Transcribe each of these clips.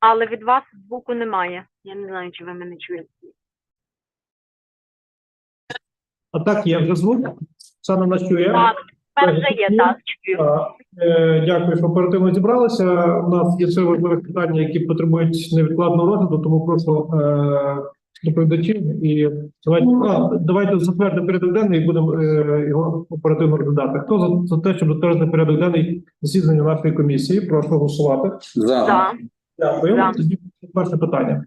але від вас звуку немає. Я не знаю, чи ви мене чуєте. А так, є вже звук. Оксана нас чує. Так, тепер вже є, так, чую. Е, Дякую, що оперативно зібралися. У нас є все важливі питання, які потребують невідкладного розгляду, тому прошу е, доповідачів і давайте, а, давайте затвердимо порядок денний і будемо е, його оперативно розглядати. Хто за, за те, щоб затвердити порядок денний засідання нашої комісії? Прошу голосувати. За. Так. Дякую. Тоді перше питання.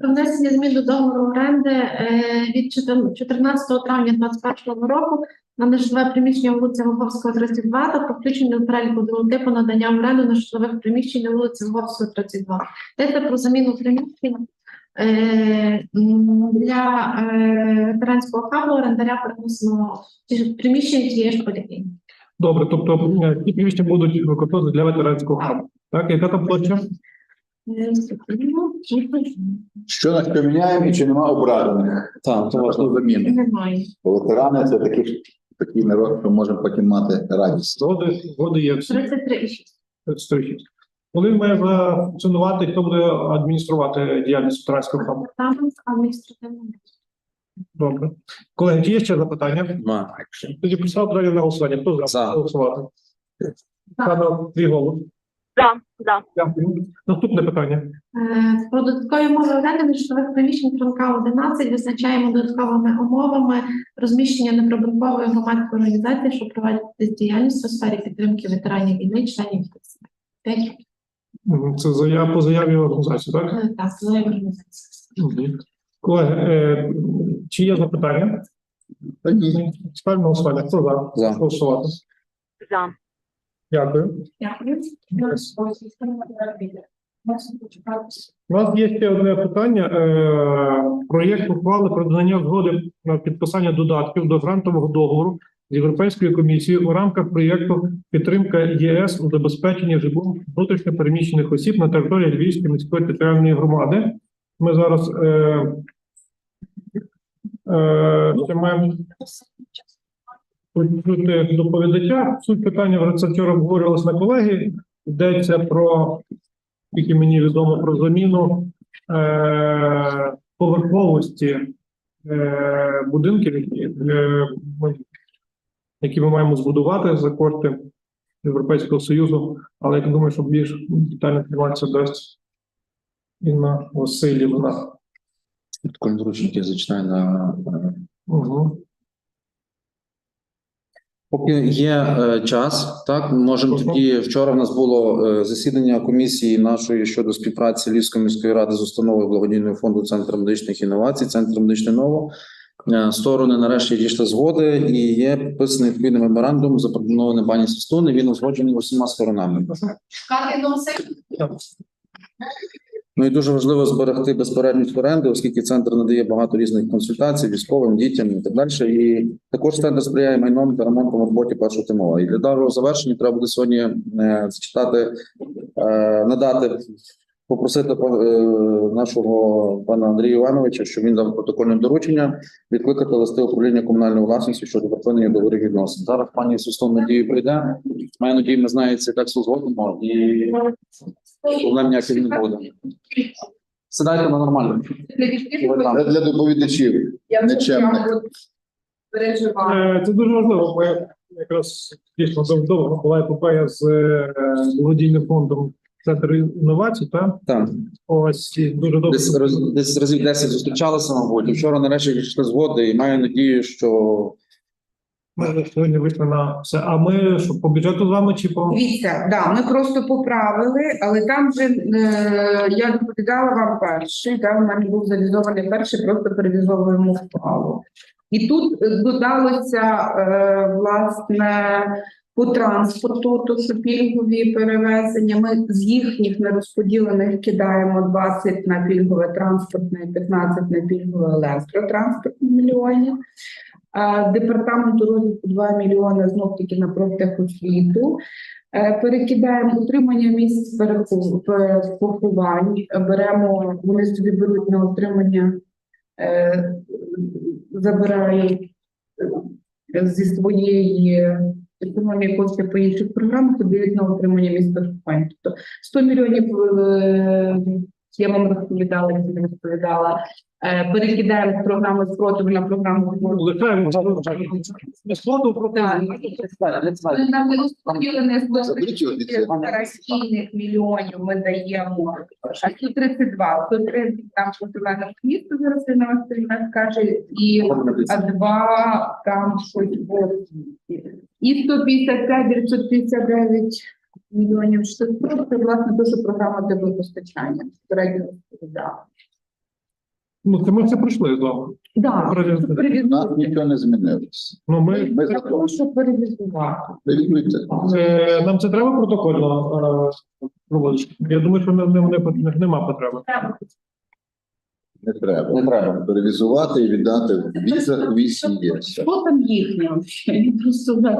Про внесення змін до договору оренди е, від 14 травня 2021 року на нежитлове приміщення вулиця Воговського, 32 та про включення до переліку другого типу надання оренду нежитлових приміщень на вулиці Воговського, 32. Йдеться про заміну приміщень е, для е, ветеранського хабу орендаря ж приміщення тієї ж поліклініки. Добре, тобто ті приміщення будуть використовувати для ветеранського хабу. Так, яка там площа? Що на що міняємо і чи нема обраних? Так, Це важливо заміни. Немає. Бо ветерани це такі, такий народ, що може потім мати радість. Згоди, згоди є всі. 33,6. 36. Коли має функціонувати, хто буде адмініструвати діяльність ветеранського хабу? Департамент адміністративного. Добре. Колеги, чи є ще запитання? Нема. Тоді поставив далі на голосування. Хто за? За. голосувати? Пане твій голос. За, за. Дякую. Наступне питання. Е, Про додаткові умови оренди нежитлових приміщень Франка 11 визначаємо додатковими умовами розміщення неприбуткової громадської організації, що проводить діяльність у сфері підтримки ветеранів війни, членів. П'ять Це заява по заяві організації, так? Е, Так, організація. Мгм. Колеги, е, чи є запитання? Та. Ставимо голосування. Хто за? За. Голосувати. За. Дякую. Дякую. У нас є ще одне питання. Е, Проєкт ухвали про надання згоди на підписання додатків до грантового договору з Європейською комісією у рамках проєкту підтримка ЄС у забезпеченні житлом внутрішньо переміщених осіб на території Львівської міської територіальної громади. Ми зараз е, е, ще маємо почути доповідача. Суть питання вже це вчора обговорювалося на колеги. Йдеться про тільки мені відомо про заміну е, поверховості е, будинків, які, е, ми, які ми маємо збудувати за кошти Європейського Союзу. Але я думаю, що більш детальна інформація дасть Інна Васильівна. Такої зручності зачинаю на Угу. Поки є е, час, так можемо тоді. Вчора в нас було е, засідання комісії нашої щодо співпраці Львівської міської ради з установою благодійного фонду Центр медичних інновацій, Центр медичний ново. Е, Сторони нарешті дійшли згоди, і є підписаний відповідний меморандум, запропонований пані Свистун, і він узгоджений усіма сторонами. Ну і дуже важливо зберегти безперервність оренди, оскільки центр надає багато різних консультацій військовим дітям і так далі. І також центр сприяє майном та ремонтом роботі першого тимова. І для даного завершення треба буде сьогодні е, зачитати, е, надати, попросити е, нашого пана Андрія Івановича, щоб він дав протокольне доручення, відкликати листи управління комунальної власності щодо припинення договорів відносин. Зараз пані Свистон надію прийде. Маю надію, ми знаємо цей текст узгодимо і проблем ніяких не буде. Сідайте на нормально. Це для доповідачів. Переживаю. Е, Це дуже важливо, бо я якраз дійсно довго була епопея з е, благодійним фондом Центр інновацій, так? Так, Ось і дуже добре. десь роз десь разів 10 зустрічалися, мабуть. І вчора нарешті дійшли згоди, і маю надію, що Ми сьогодні вийшли на все. А ми що по бюджету з вами чи по Дивіться, да, ми просто поправили, але там же е, я доповідала вам перший, да, в мене був завізований перший, просто перевізовуємо впалу. І тут е, додалося е, власне по транспорту, то що пільгові перевезення. Ми з їхніх нерозподілених кидаємо 20 на пільгове транспортне, 15 на пільгове електротранспортне мільйонів. Департаменту розвитку 2 мільйони знов таки на профтехосвіту. Е, Перекидаємо утримання місць поховань, беремо, вони собі беруть на утримання, е, забирають е, зі своєї економії коштів по інших програмах дають на отримання міста Шпань. Тобто 100 мільйонів е, я вам розповідала, я вам розповідала. е, Перекидаємо з програми спротиву на програму Лишаємо не складу про Так. Нам не розподілені з Заберіть його звідси. операційних мільйонів ми даємо а 132, 130 там посилання в місто зараз Васильівна скаже, і два там щось. І 155, 959 мільйонів штук. Це власне дуже програма теплопостачання. Попередньо розповідала. Ну, це ми все пройшли з вами. Да, У нас нічого не змінилося. Ну, ми, Ми Я за то. прошу перевізувати. Перевізуйте. е, нам це треба протокольно е, проводити? Я думаю, що не, не, не, нема потреби. Не треба. Не треба. Перевізувати і віддати в візах, вісі є. Що там їхнє? взагалі? Просто знаю.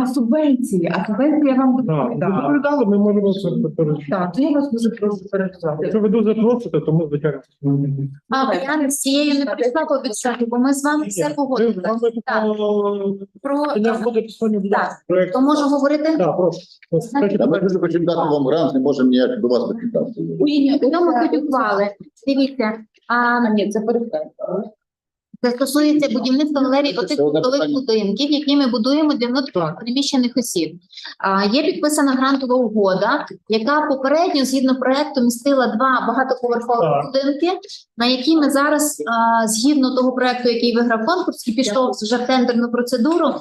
А субвенції, а субвенції я вам Так, ви доповідала. доповідали, ми можемо це перевірити. Так, то я вас дуже прошу перевізати. Якщо ви дуже просите, то ми звичайно. А, я з цією не прийшла пообіцяти, бо ми з вами все погодили. е, Про буде Так. то можу говорити? Так, прошу. Та ми дуже хочемо дати вам грант, не можемо ніяк до вас допитати. У тому ухвали. Дивіться, а ні, це перестань. це стосується будівництва галерій отих житлових будинків, які ми будуємо для внутрішньо переміщених осіб. А є підписана грантова угода, яка попередньо згідно проекту містила два багатоповерхові Так. будинки, на які ми зараз а, згідно того проекту, який виграв конкурс, і пішов вже в тендерну процедуру.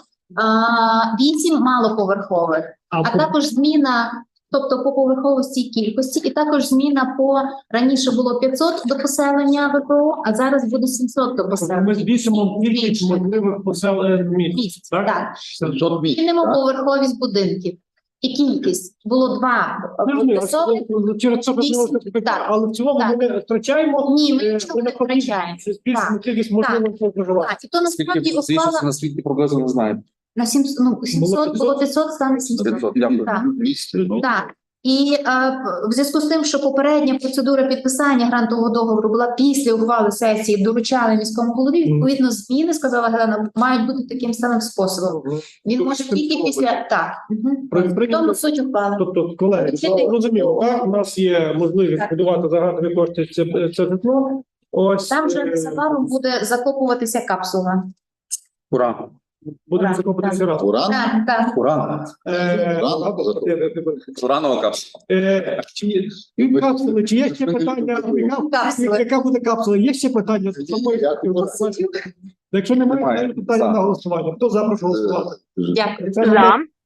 Вісім малоповерхових. А а також зміна, тобто по поверховості кількості, і також зміна по раніше було 500 до поселення ВПО, а зараз буде 700 до поселення. Ми збільшимо кількість можливих поселень місць, так? так. 700 місць. Змінимо так? поверховість будинків. І кількість було два так. але в цілому Так. ми не втрачаємо. Ні, ми е, нічого не втрачаємо. Збільшимо кількість можливих проживання. Так, і то насправді звісно, на світі приблизно не знаю. На 700, ну, 700 було 500, стане 700. 500, дякую. Так. 200. ну, Так. І е, в зв'язку з тим, що попередня процедура підписання грантового договору була після ухвали сесії, доручали міському голові. Відповідно, зміни сказала Гелена, мають бути таким самим способом. Він може тільки після так. При- тому суть ухвали. Тобто, колеги, Вчити- розуміло, так? У нас є можливість Так. будувати за грантові кошти це, це житло. Ось Там вже е, незабаром буде закопуватися капсула. Ура! Будемо закопатися разом. Уран? Так, так. Ура! Е, е, е, Уранова капсула. Е, Чи, і капсули, чи є ще питання? Капсули. Яка буде капсула? Є ще питання? Якщо немає, Немає. питання на голосування. Хто за прошу голосувати? Дякую. За,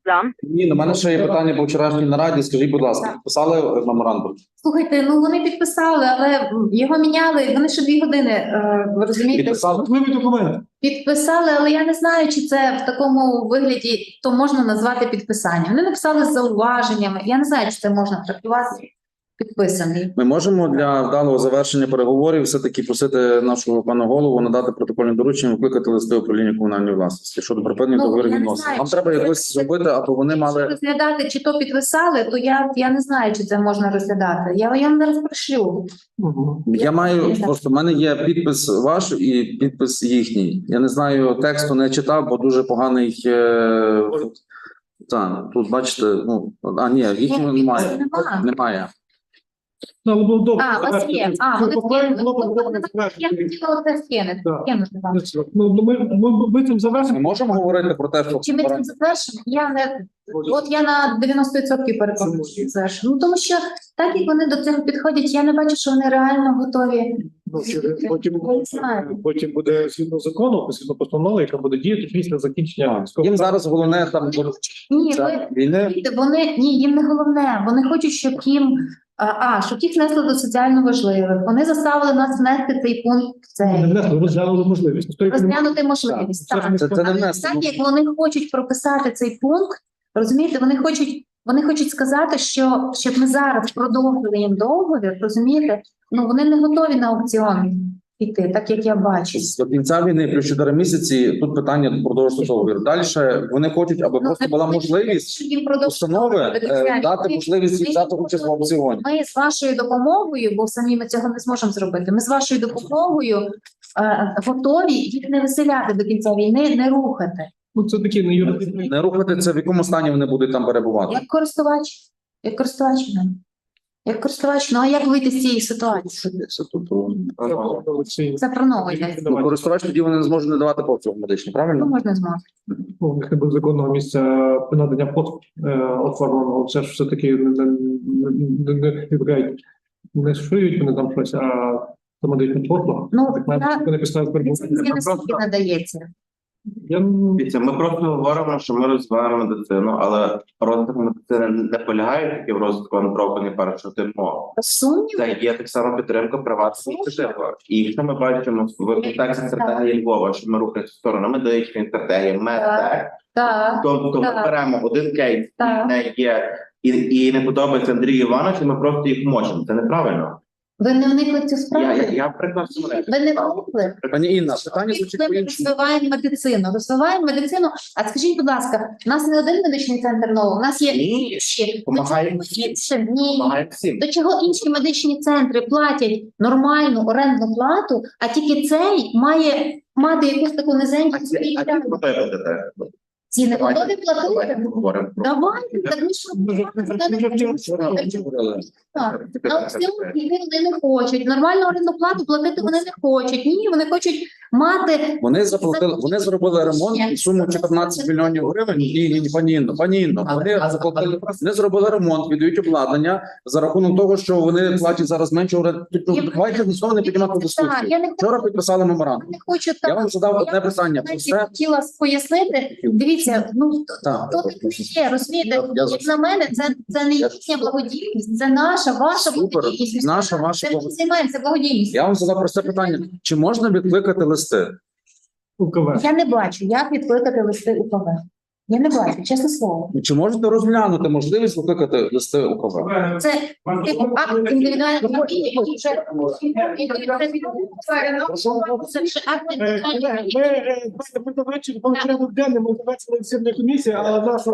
за. Ні, на мене ще є питання по вчорашній нараді. Скажіть, будь ласка, підписали меморандум? Слухайте, ну вони підписали, але його міняли. Вони ще дві години. е, Ви розумієте? Підписали? Важливий документ. Підписали, але я не знаю, чи це в такому вигляді то можна назвати підписанням. Вони написали з зауваженнями. Я не знаю, чи це можна трактувати підписаний. Ми можемо для вдалого завершення переговорів все-таки просити нашого пана голову надати протокольне доручення, викликати листи управління комунальної власності щодо припинення Ну, договорів відносин. Нам треба це- якось зробити, аби вони Якщо мали. розглядати, чи то підписали, то я, я не знаю, чи це можна розглядати. Я, я вам зараз пришлю. Мгм. Я маю просто в мене є підпис ваш і підпис їхній. Я не знаю тексту, не читав, бо дуже поганий. Е... Так, тут бачите, ну а ні, їхнього немає. Немає. Ну, але було добре. А, у вас є. А, поправимо, скинули. було б добре Я завершити. хотіла це. Так. Вам. Ну, ну, ми, ми, ми цим завершимо. Ми можемо говорити про те, що Чи ми це завершимо? Я не от я на 90% переконана, що це завершимо. Ну тому що так як вони до цього підходять, я не бачу, що вони реально готові. Ну, через- Потім, потім буде згідно закону, згідно постанови, яка буде діяти після закінчення військового. їм зараз головне там Ні, ви війни. Вони ні, їм не головне. Вони хочуть, щоб їм а, а щоб їх внесли до соціально важливих. Вони заставили нас внести цей пункт. в Не Цей внесли, розглянули можливість. Розглянути можливість. Так, Так. це не Це, це не Але внесли. так як вони хочуть прописати цей пункт, розумієте, вони хочуть. Вони хочуть сказати, що щоб ми зараз продовжили їм договір, розумієте, ну вони не готові на аукціон піти, так як я бачу. До кінця війни плюс 4 місяці тут питання продовжити договір. Далі вони хочуть, аби Ну, просто була можливість установи е, дати можливість взяти участь в аукціоні. Ми з вашою допомогою, бо самі ми цього не зможемо зробити. Ми з вашою допомогою е, готові їх не виселяти до кінця війни, не рухати. Ну, це такі не юридичні. Не рухати це, в якому стані вони будуть там перебувати. Як користувач, як користувач, ну. як користувач, ну а як вийти з цієї ситуації? Це про нове йде. Ну, користувач тоді вони не зможуть надавати послуг медичні, Ну, правильно? можна змогти. Ну, в них не буде законного місця надання послуг е, оформленого. Це ж все-таки не, не, не, не, не, не шиють вони там щось, а самодичні послуг. Ну, Так має я- бути не підстави перебувати. Наскільки надається? Я Дивіться, ми просто говоримо, що ми розвиваємо медицину, але розвиток медицини не полягає тільки в розвитку антропоні першого типу. Це є так само підтримка приватної ініціативи. І якщо ми бачимо в контексті стратегії Львова, що ми рухаємося в сторону медичної стратегії, медтек, Так, то, то ми беремо один кейс, Так. не є і, і не подобається Андрію Івановичу, ми просто їх мочимо. Це неправильно. Ви не вникли в цю Я, справу? я, я прекрасно знаю. Ви не вникли? Пані Інна, питання звучить Ми по-іншому. розвиваємо медицину, розвиваємо медицину. А скажіть, будь ласка, у нас не один медичний центр новий, у нас є Ні, інші. Помагає Ми всім. Допомагає всім. До чого інші медичні центри платять нормальну орендну плату, а тільки цей має мати якусь таку низеньку А ці- а ці? Ціни. Готові Давайте платити? Давайте, так ми що? Так. На аукціон йти вони не хочуть. Нормальну орендну плату платити вони не хочуть. Ні, вони хочуть мати Вони заплатили, вони зробили ремонт і суму 14 мільйонів гривень. Ні, ні, ні, пані Інно, пані Інно. Вони заплатили, вони зробили ремонт, віддають обладнання за рахунок того, що вони платять зараз менше оренди. Тобто, Давайте з цього не піднімати не Вчора підписали меморандум. Я вам задав одне питання. Хотіла пояснити. Дивіться, ну Так. то таке є, розумієте? Я- я- Як на мене, це, це не їхня благодійність, це наша, ваша Супер. благодійність. Наша, ваша Це ми благодійність. я вам задав просте питання: чи можна відкликати листи? УКВ. Я не бачу, як відкликати листи УПВ. Я не бачу, чесне слово. Чи можете розглянути можливість викликати листи УКВ? Це типу акт індивідуального управління, який вже це вже акт Е, колеги, індивідуального Ми е, ми ввечері по порядок денний, ми завершили ми, комісії, але наша